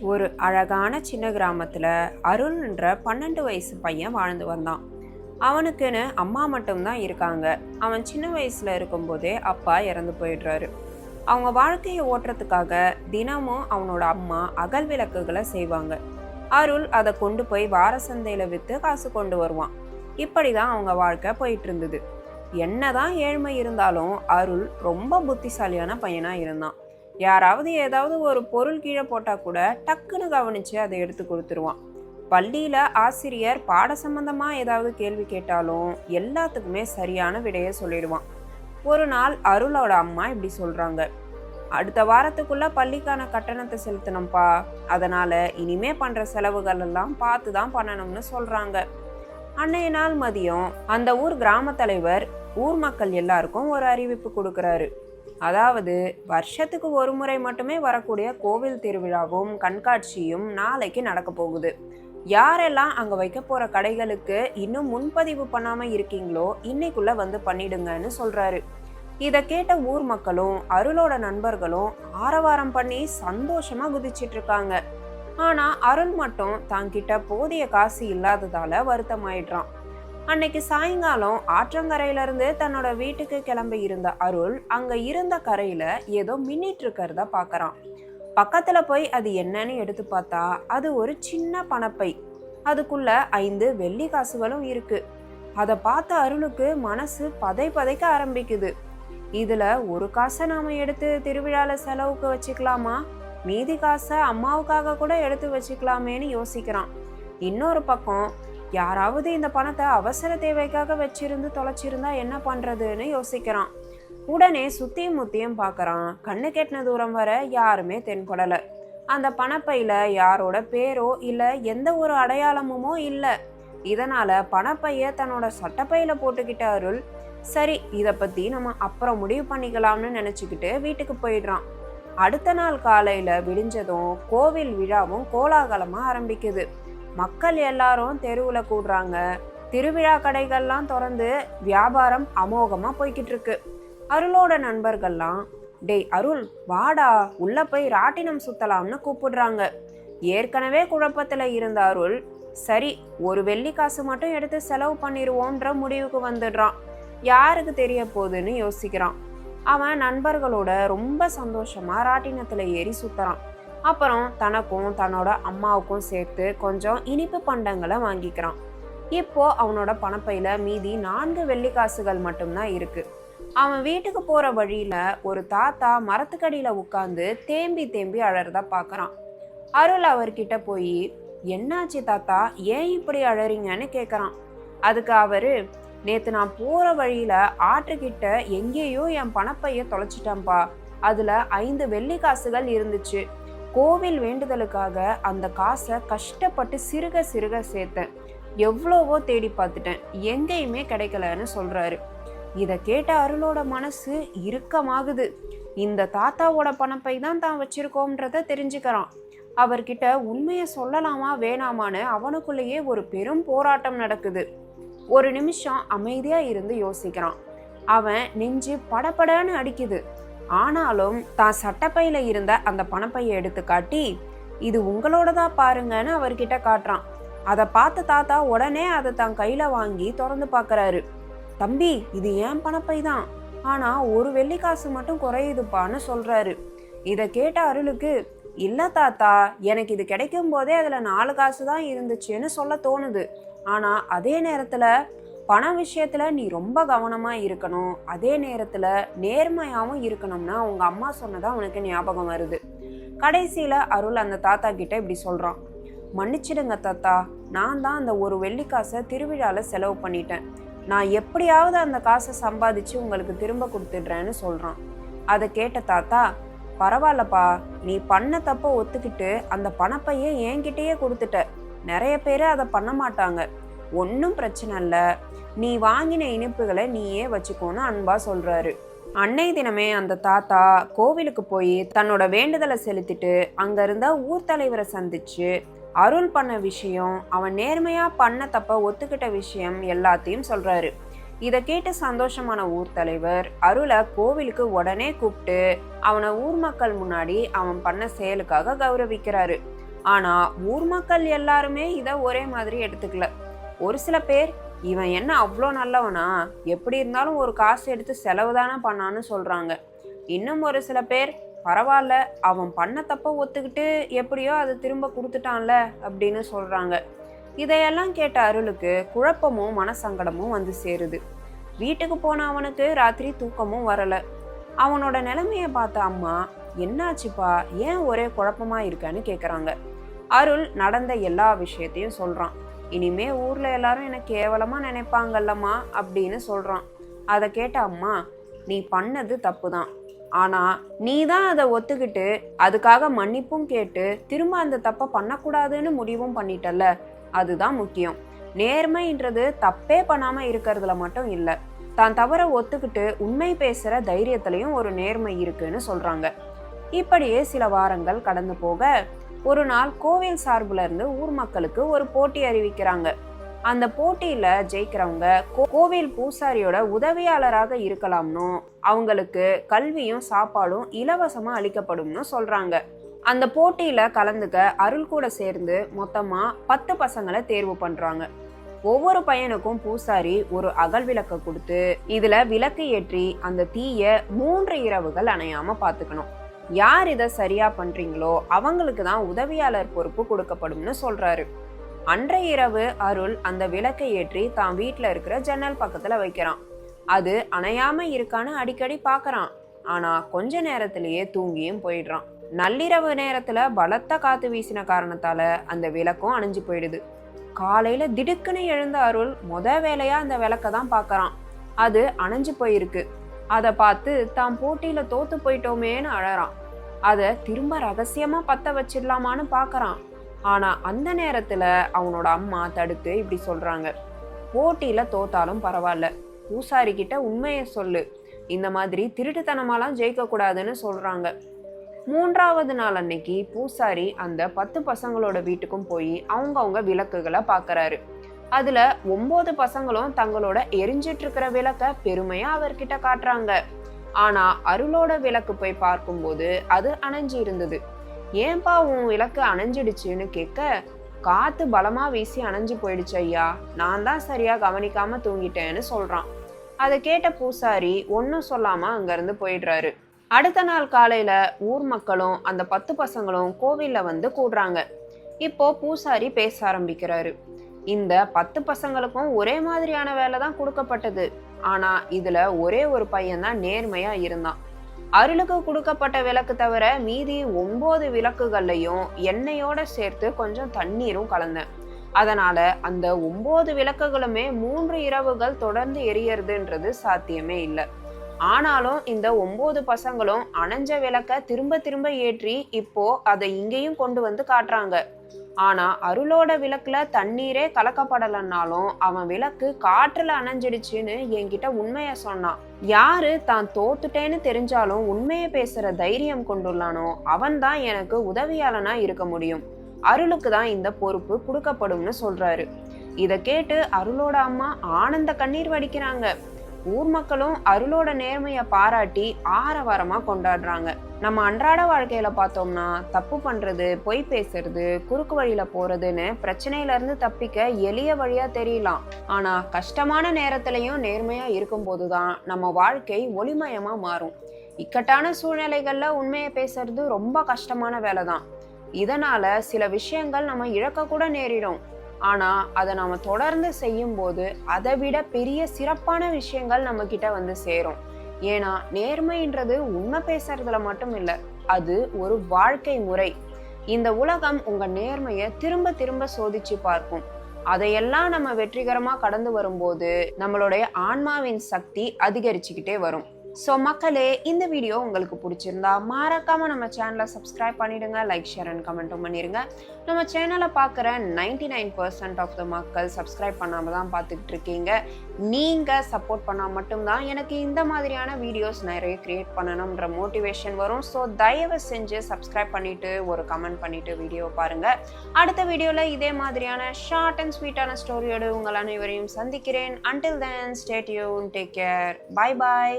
ஒரு அழகான சின்ன கிராமத்தில் அருள்ன்ற பன்னெண்டு வயசு பையன் வாழ்ந்து வந்தான். அவனுக்குன்னு அம்மா மட்டும்தான் இருக்காங்க. அவன் சின்ன வயசில் இருக்கும்போதே அப்பா இறந்து போயிடுறாரு. அவங்க வாழ்க்கையை ஓட்டுறதுக்காக தினமும் அவனோட அம்மா அகல் விளக்குகளை செய்வாங்க. அருள் அதை கொண்டு போய் வார சந்தையில் விற்று காசு கொண்டு வருவான். இப்படி தான் அவங்க வாழ்க்கை போயிட்டு இருந்தது என்னதான் ஏழ்மை இருந்தாலும் அருள் ரொம்ப புத்திசாலியான பையனாக இருந்தான். யாராவது ஏதாவது ஒரு பொருள் கீழே போட்டால் கூட டக்குன்னு கவனித்து அதை எடுத்து கொடுத்துருவான். பள்ளியில் ஆசிரியர் பாட சம்பந்தமாக ஏதாவது கேள்வி கேட்டாலும் எல்லாத்துக்குமே சரியான விடையை சொல்லிடுவான். ஒரு நாள் அருளோட அம்மா இப்படி சொல்கிறாங்க அடுத்த வாரத்துக்குள்ள பள்ளிக்கான கட்டணத்தை செலுத்தணும்ப்பா. அதனால் இனிமே பண்ணுற செலவுகள் எல்லாம் பார்த்து தான் பண்ணணும்னு சொல்கிறாங்க அன்னைய நாள் மதியம் அந்த ஊர் கிராம தலைவர் ஊர் மக்கள் எல்லாருக்கும் ஒரு அறிவிப்பு கொடுக்குறாரு. அதாவது வருஷத்துக்கு ஒரு முறை மட்டுமே வரக்கூடிய கோவில் திருவிழாவும் கண்காட்சியும் நாளைக்கு நடக்க போகுது. யாரெல்லாம் அங்க வைக்க போற கடைகளுக்கு இன்னும் முன்பதிவு பண்ணாம இருக்கீங்களோ இன்னைக்குள்ள வந்து பண்ணிடுங்கன்னு சொல்றாரு. இதை கேட்ட ஊர் மக்களும் அருளோட நண்பர்களும் ஆரவாரம் பண்ணி சந்தோஷமா குதிச்சிட்டு இருக்காங்க. ஆனா அருள் மட்டும் தாங்கிட்ட போதிய காசு இல்லாததால வருத்தமாயிடுறான். அன்னைக்கு சாயங்காலம் ஆற்றங்கரையிலிருந்து தன்னோட வீட்டுக்கு கிளம்பி இருந்த அருள் அங்க இருந்த கரையில ஏதோ மின்னிட்டு இருக்கிறத பாக்குறான். பக்கத்துல போய் அது என்னன்னு எடுத்து பார்த்தா அது ஒரு சின்ன பணப்பை. அதுக்குள்ள ஐந்து வெள்ளி காசுகளும் இருக்கு. அதை பார்த்த அருளுக்கு மனசு பதை பதைக்க ஆரம்பிக்குது. இதுல ஒரு காசை நாம எடுத்து திருவிழால செலவுக்கு வச்சுக்கலாமா? மீதி காசை அம்மாவுக்காக கூட எடுத்து வச்சுக்கலாமேன்னு யோசிக்கிறான். இன்னொரு பக்கம் யாராவது இந்த பணத்தை அவசர தேவைக்காக வச்சிருந்து தொலைச்சிருந்தா என்ன பண்றதுன்னு யோசிக்கிறான். உடனே சுத்தியும் முத்தியும் பார்க்குறான். கண்ணு கெட்டின தூரம் வர யாருமே தென்படலை. அந்த பணப்பையில் யாரோட பேரோ இல்லை எந்த ஒரு அடையாளமுமோ இல்லை. இதனால் பணப்பைய தன்னோட சட்டப்பையில் போட்டுக்கிட்ட அருள் சரி இதை பற்றி நம்ம அப்புறம் முடிவு பண்ணிக்கலாம்னு நினச்சிக்கிட்டு வீட்டுக்கு போயிடுறான். அடுத்த நாள் காலையில் விடிஞ்சதும் கோவில் விழாவும் கோலாகலமாக ஆரம்பிக்குது. மக்கள் எல்லாரும் தெருவில் கூடுறாங்க. திருவிழா கடைகள்லாம் திறந்து வியாபாரம் அமோகமாக போய்கிட்டு இருக்கு அருளோட நண்பர்கள்லாம் டேய் அருள் வாடா உள்ள போய் ராட்டினம் சுத்தலாம்னு கூப்பிடுறாங்க. ஏற்கனவே குழப்பத்தில் இருந்த அருள் சரி ஒரு வெள்ளி காசு மட்டும் எடுத்து செலவு பண்ணிடுவோன்ற முடிவுக்கு வந்துடுறான். யாருக்கு தெரிய போகுதுன்னு யோசிக்கிறான். அவன் நண்பர்களோட ரொம்ப சந்தோஷமாக ராட்டினத்தில் ஏறி சுத்துறான். அப்புறம் தனக்கும் தன்னோட அம்மாவுக்கும் சேர்த்து கொஞ்சம் இனிப்பு பண்டங்களை வாங்கிக்கிறான். இப்போ அவனோட பணப்பையில மீதி நான்கு வெள்ளி காசுகள் மட்டும்தான் இருக்கு. அவன் வீட்டுக்கு போற வழியில ஒரு தாத்தா மரத்துக்கடியில உட்கார்ந்து தேம்பி தேம்பி அழறத பார்க்கறான் அருள் அவர்கிட்ட போய் என்னாச்சு தாத்தா? ஏன் இப்படி அழறீங்கன்னு கேட்குறான் அதுக்கு அவரு நேற்று நான் போகிற வழியில் ஆற்றுக்கிட்ட எங்கேயோ என் பணப்பைய தொலைச்சிட்டேன்ப்பா. அதில் ஐந்து வெள்ளி காசுகள் இருந்துச்சு. கோவில் வேண்டுதலுக்காக அந்த காசை கஷ்டப்பட்டு சிறுக சிறுக சேர்த்தேன். எவ்வளவோ தேடி பார்த்துட்டேன். எங்கேயுமே கிடைக்கலன்னு சொல்றாரு. இதை கேட்ட அருளோட மனசு இறுக்கமாகுது. இந்த தாத்தாவோட பணப்பை தான் தான் வச்சிருக்கோம்ன்றத தெரிஞ்சுக்கிறான். அவர்கிட்ட உண்மையை சொல்லலாமா வேணாமான்னு அவனுக்குள்ளேயே ஒரு பெரும் போராட்டம் நடக்குது. ஒரு நிமிஷம் அமைதியாக இருந்து யோசிக்கிறான். அவன் நெஞ்சு படபடன்னு அடிக்குது. ஆனாலும் தான் சட்டப்பையில் இருந்த அந்த பணப்பையை எடுத்து காட்டி இது உங்களோடதா பாருங்கன்னு அவர்கிட்ட காட்டுறான். அதை பார்த்த தாத்தா உடனே அதை தான் கையில் வாங்கி திறந்து பார்க்குறாரு தம்பி இது ஏன் பணப்பை தான்? ஆனால் ஒரு வெள்ளி காசு மட்டும் குறையுதுப்பான்னு சொல்கிறாரு இதை கேட்ட அருளுக்கு இல்லை தாத்தா எனக்கு இது கிடைக்கும் போதே அதில் நாலு காசு தான் இருந்துச்சுன்னு சொல்ல தோணுது. ஆனால் அதே நேரத்தில் பண விஷயத்தில் நீ ரொம்ப கவனமாக இருக்கணும். அதே நேரத்தில் நேர்மையாகவும் இருக்கணும்னா அவங்க அம்மா சொன்னதான் உனக்கு ஞாபகம் வருது. கடைசியில் அருள் அந்த தாத்தா கிட்ட இப்படி சொல்கிறான் மன்னிச்சிடுங்க தாத்தா நான் தான் அந்த ஒரு வெள்ளி காசை செலவு பண்ணிட்டேன். நான் எப்படியாவது அந்த காசை சம்பாதிச்சு உங்களுக்கு திரும்ப கொடுத்துடுறேன்னு சொல்கிறான் அதை கேட்ட தாத்தா பரவாயில்லப்பா நீ பண்ண தப்ப ஒத்துக்கிட்டு அந்த பணப்பையே என்கிட்டயே கொடுத்துட்ட. நிறைய பேர் அதை பண்ண மாட்டாங்க. ஒன்றும் பிரச்சனை இல்லை. நீ வாங்கின இனிப்புகளை நீயே வச்சுக்கோன்னு அன்பா சொல்றாரு. அன்னை தினமே அந்த தாத்தா கோவிலுக்கு போய் தன்னோட வேண்டுதலை செலுத்திட்டு அங்க இருந்த ஊர் தலைவரை சந்திச்சு அருள் பண்ண விஷயம் அவன் நேர்மையா பண்ண தப்ப ஒத்துக்கிட்ட விஷயம் எல்லாத்தையும் சொல்றாரு. இதை கேட்டு சந்தோஷமான ஊர் தலைவர் அருளை கோவிலுக்கு உடனே கூப்பிட்டு அவனை ஊர் மக்கள் முன்னாடி அவன் பண்ண செயலுக்காக கௌரவிக்கிறாரு. ஆனா ஊர் மக்கள் எல்லாருமே இதை ஒரே மாதிரி எடுத்துக்கல. ஒரு சில பேர் இவன் என்ன அவ்வளோ நல்லவனா? எப்படி இருந்தாலும் ஒரு காசு எடுத்து செலவு தானே பண்ணான்னு சொல்கிறாங்க இன்னும் ஒரு சில பேர் பரவாயில்ல அவன் பண்ண தப்ப ஒத்துக்கிட்டு எப்படியோ அதை திரும்ப கொடுத்துட்டான்ல அப்படின்னு சொல்கிறாங்க இதையெல்லாம் கேட்ட அருளுக்கு குழப்பமும் மனசங்கடமும் வந்து சேருது. வீட்டுக்கு போன அவனுக்கு ராத்திரி தூக்கமும் வரலை. அவனோட நிலைமையை பார்த்த அம்மா என்னாச்சுப்பா? ஏன் ஒரே குழப்பமாக இருக்கான்னு கேட்குறாங்க அருள் நடந்த எல்லா விஷயத்தையும் சொல்கிறான் இனிமே ஊர்ல எல்லாரும் என்ன கேவலமா நினைப்பாங்கல்லம்மா அப்படின்னு சொல்றான். அதை கேட்ட அம்மா நீ பண்ணது தப்பு தான் ஆனா நீ தான் அதை ஒத்துக்கிட்டு அதுக்காக மன்னிப்பும் கேட்டு திரும்ப அந்த தப்பை பண்ணக்கூடாதுன்னு முடிவும் பண்ணிட்டல்ல. அதுதான் முக்கியம். நேர்மைன்றது தப்பே பண்ணாம இருக்கிறதுல மட்டும் இல்லை. தான் தவற ஒத்துக்கிட்டு உண்மை பேசுற தைரியத்திலையும் ஒரு நேர்மை இருக்குன்னு சொல்றாங்க. இப்படியே சில வாரங்கள் கடந்து போக ஒரு நாள் கோவில் சார்புல இருந்து ஊர் மக்களுக்கு ஒரு போட்டி அறிவிக்கிறாங்க. அந்த போட்டியில ஜெயிக்கிறவங்க கோ- கோவில் பூசாரியோட உதவியாளராக இருக்கலாம்னு அவங்களுக்கு கல்வியும் சாப்பாடும் இலவசமா அளிக்கப்படும்னு சொல்றாங்க. அந்த போட்டியில கலந்துக்க அருள் கூட சேர்ந்து மொத்தமா பத்து பசங்களை தேர்வு பண்றாங்க. ஒவ்வொரு பையனுக்கும் பூசாரி ஒரு அகல் விளக்க கொடுத்து இதுல விளக்கு ஏற்றி அந்த தீய மூன்று இரவுகள் அணையாம பாத்துக்கணும். யார் இதை சரியா பண்றீங்களோ அவங்களுக்கு தான் உதவியாளர் பொறுப்பு கொடுக்கப்படும்னு சொல்றாரு. அன்றைய இரவு அருள் அந்த விளக்கை ஏற்றி தான் வீட்டில் இருக்கிற ஜன்னல் பக்கத்தில் வைக்கிறான். அது அணையாம இருக்கான்னு அடிக்கடி பார்க்கறான் ஆனா கொஞ்ச நேரத்திலேயே தூங்கியும் போயிடுறான். நள்ளிரவு நேரத்துல பலத்த காத்து வீசின காரணத்தால அந்த விளக்கும் அணைஞ்சு போயிடுது. காலையில திடுக்குன்னு எழுந்த அருள் முத வேலையா அந்த விளக்கை தான் பார்க்கறான் அது அணைஞ்சு போயிருக்கு. அதை பார்த்து தான் போட்டியில் தோத்து போயிட்டோமேன்னு அழறான். அதை திரும்ப ரகசியமா பத்த வச்சிடலாமான்னு பார்க்கறான். ஆனா அந்த நேரத்துல அவனோட அம்மா தடுத்து இப்படி சொல்றாங்க. போட்டியில் தோத்தாலும் பரவாயில்ல. பூசாரி கிட்ட உண்மையை சொல்லு. இந்த மாதிரி திருட்டுத்தனமாலாம் ஜெயிக்கக்கூடாதுன்னு சொல்கிறாங்க மூன்றாவது நாள் அன்னைக்கு பூசாரி அந்த பத்து பசங்களோட வீட்டுக்கும் போய் அவங்கவுங்க விளக்குகளை பார்க்குறாரு. அதுல ஒன்பது பசங்களும் தங்களோட எரிஞ்சிட்டு இருக்கிற விளக்க பெருமையா அவர்கிட்ட காட்டுறாங்க. ஆனா அருளோட விளக்கு போய் பார்க்கும்போது அது அணைஞ்சு இருந்தது. ஏன்பா உன் விளக்கு அணைஞ்சிடுச்சுன்னு கேட்க காத்து பலமா வீசி அணைஞ்சு போயிடுச்சு ஐயா. நான் தான் சரியா கவனிக்காம தூங்கிட்டேன்னு சொல்றான். அதை கேட்ட பூசாரி ஒன்றும் சொல்லாம அங்கிருந்து போயிடுறாரு. அடுத்த நாள் காலையில ஊர் மக்களும் அந்த பத்து பசங்களும் கோவில்ல வந்து கூடுறாங்க. இப்போ பூசாரி பேச ஆரம்பிக்கிறாரு. இந்த பத்து பசங்களுக்கும் ஒரே மாதிரியான வேலை தான் கொடுக்கப்பட்டது. ஆனா இதுல ஒரே ஒரு பையன் தான் நேர்மையா இருந்தான். அருளுக்கு கொடுக்கப்பட்ட விளக்கு தவிர மீதி ஒன்பது விளக்குகள்லையும் எண்ணெயோட சேர்த்து கொஞ்சம் தண்ணீரும் கலந்தேன். அதனால அந்த ஒன்பது விளக்குகளுமே மூன்று இரவுகள் தொடர்ந்து எரியறதுன்றது சாத்தியமே இல்லை. ஆனாலும் இந்த ஒன்பது பசங்களும் அணைஞ்ச விளக்க திரும்ப திரும்ப ஏற்றி இப்போ அதை இங்கேயும் கொண்டு வந்து காட்டுறாங்க. ஆனா அருளோட விளக்குல தண்ணீரே கலக்கப்படலைன்னாலும் அவன் விளக்கு காற்றுல அணைஞ்சிடுச்சுன்னு என்கிட்ட உண்மைய சொன்னான். யாரு தான் தோத்துட்டேன்னு தெரிஞ்சாலும் உண்மையை பேசுற தைரியம் கொண்டுள்ளானோ அவன் தான் எனக்கு உதவியாளனா இருக்க முடியும். அருளுக்கு தான் இந்த பொறுப்பு கொடுக்கப்படும்னு சொல்றாரு. இத கேட்டு அருளோட அம்மா ஆனந்த கண்ணீர் வடிக்கிறாங்க. ஊர் மக்களும் அருளோட நேர்மையை பாராட்டி ஆரவாரமா கொண்டாடுறாங்க. நம்ம அன்றாட வாழ்க்கையில பார்த்தோம்னா தப்பு பண்றது பொய் பேசுறது குறுக்கு வழியில போறதுன்னு பிரச்சனையில இருந்து தப்பிக்க எளிய வழியா தெரியலாம். ஆனா கஷ்டமான நேரத்திலையும் நேர்மையா இருக்கும் தான் நம்ம வாழ்க்கை ஒளிமயமா மாறும். இக்கட்டான சூழ்நிலைகள்ல உண்மையை பேசுறது ரொம்ப கஷ்டமான வேலை தான் இதனால சில விஷயங்கள் நம்ம இழக்க கூட நேரிடும். ஆனால் அதை நாம் தொடர்ந்து செய்யும்போது அதை விட பெரிய சிறப்பான விஷயங்கள் நம்மக்கிட்ட வந்து சேரும். ஏன்னா நேர்மைன்றது உண்மை பேசுறதுல மட்டும் இல்லை அது ஒரு வாழ்க்கை முறை. இந்த உலகம் உங்க நேர்மையை திரும்ப திரும்ப சோதிச்சு பார்க்கும். அதையெல்லாம் நம்ம வெற்றிகரமாக கடந்து வரும்போது நம்மளுடைய ஆன்மாவின் சக்தி அதிகரிச்சுக்கிட்டே வரும். ஸோ மக்களே இந்த வீடியோ உங்களுக்கு பிடிச்சிருந்தா மறக்காமல் நம்ம சேனலை சப்ஸ்கிரைப் பண்ணிடுங்க லைக் ஷேர் அண்ட் கமெண்ட்டும் பண்ணிடுங்க நம்ம சேனலை பார்க்குற ninety nine percent of the மக்கள் சப்ஸ்கிரைப் பண்ணாமல் தான் பார்த்துக்கிட்டு இருக்கீங்க. நீங்கள் சப்போர்ட் பண்ணால் மட்டும்தான் எனக்கு இந்த மாதிரியான வீடியோஸ் நிறைய க்ரியேட் பண்ணணுன்ற மோட்டிவேஷன் வரும். ஸோ தயவு செஞ்சு சப்ஸ்கிரைப் பண்ணிவிட்டு ஒரு கமெண்ட் பண்ணிவிட்டு வீடியோ பாருங்கள் அடுத்த வீடியோவில் இதே மாதிரியான ஷார்ட் அண்ட் ஸ்வீட்டான ஸ்டோரியோடு உங்கள் அனைவரையும் சந்திக்கிறேன். அன்டில் தென் ஸ்டேட் யூன் டேக் கேர் பாய் பாய்